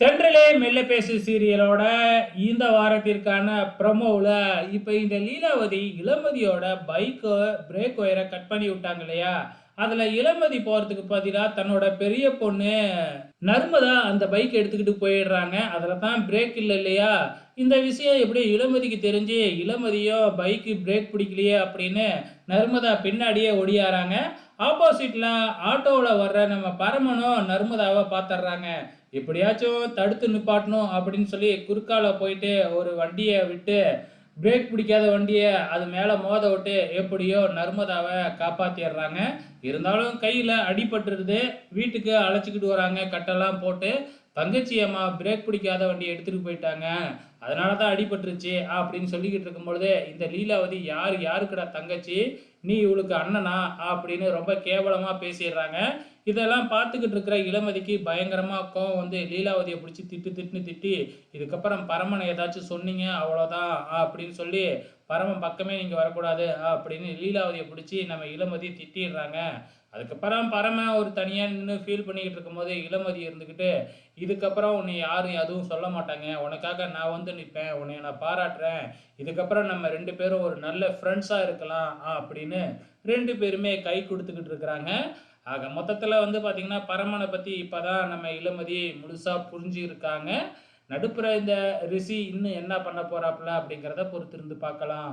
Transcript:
தென்றலே மெல்ல பேசு சீரியலோட இந்த வாரத்திற்கான ப்ரமோவில் இப்போ இந்த லீலாவதி இளமதியோட பைக்கை பிரேக் ஒயரை கட் பண்ணி விட்டாங்க இல்லையா? அதில் இளமதி போகிறதுக்கு பதிலாக தன்னோட பெரிய பொண்ணு நர்மதா அந்த பைக் எடுத்துக்கிட்டு போயிடுறாங்க. அதில் தான் பிரேக் இல்லை இல்லையா? இந்த விஷயம் எப்படி இளமதிக்கு தெரிஞ்சு இளமதியோ பைக்கு பிரேக் பிடிக்கலையே அப்படின்னு நர்மதா பின்னாடியே ஒடியாராங்க ஆப்போசிட்டில் ஆட்டோவில் வர்ற நம்ம பரமனும் நர்மதாவை பார்த்துட்றாங்க எப்படியாச்சும் தடுத்து நிப்பாட்டணும் அப்படின்னு சொல்லி குறுக்கால போயிட்டு ஒரு வண்டியை விட்டு பிரேக் பிடிக்காத வண்டியை அது மேலே மோத விட்டு எப்படியோ நர்மதாவை காப்பாற்றிடுறாங்க இருந்தாலும் கையில் அடிபட்டுருது. வீட்டுக்கு அழைச்சிக்கிட்டு வராங்க. கட்டெல்லாம் போட்டு தங்கச்சி அம்மா பிரேக் பிடிக்காத வண்டியை எடுத்துகிட்டு போயிட்டாங்க. அதனால தான் அடிபட்டுருச்சு அப்படின்னு சொல்லிக்கிட்டு இருக்கும்பொழுது இந்த லீலாவதி யார் யாருக்குடா தங்கச்சி? நீ இவளுக்கு அண்ணனா? அப்படின்னு ரொம்ப கேவலமாக பேசிடுறாங்க. இதெல்லாம் பார்த்துக்கிட்டு இருக்கிற இளமதிக்கு பயங்கரமாக கோவம் வந்து லீலாவதியை பிடிச்சி திட்டு திட்டுன்னு திட்டி இதுக்கப்புறம் பரமனை ஏதாச்சும் சொன்னீங்க அவ்வளோதான் அப்படின்னு சொல்லி பரமம் பக்கமே நீங்கள் வரக்கூடாது. அப்படின்னு லீலாவதியை பிடிச்சி நம்ம இளமதியை திட்டிடுறாங்க. அதுக்கப்புறம் பரம ஒரு தனியாக நின்று ஃபீல் பண்ணிக்கிட்டு இருக்கும்போது இளமதி இருந்துக்கிட்டு இதுக்கப்புறம் உன்னை யாரும் எதுவும் சொல்ல மாட்டாங்க. உனக்காக நான் வந்து நிற்பேன் உன்னை நான் பாராட்டுறேன். இதுக்கப்புறம் நம்ம ரெண்டு பேரும் ஒரு நல்ல ஃப்ரெண்ட்ஸாக இருக்கலாம். அப்படின்னு ரெண்டு பேருமே கை கொடுத்துக்கிட்டு இருக்கிறாங்க. ஆக மொத்தத்தில் வந்து பார்த்திங்கன்னா பரமனை பற்றி இப்போ தான் நம்ம இளமதி முழுசாக புரிஞ்சுருக்காங்க. நடுப்புற இந்த ரிஷி இன்னும் என்ன பண்ண போகிறாப்புல அப்படிங்கிறத பொறுத்திருந்து பார்க்கலாம்.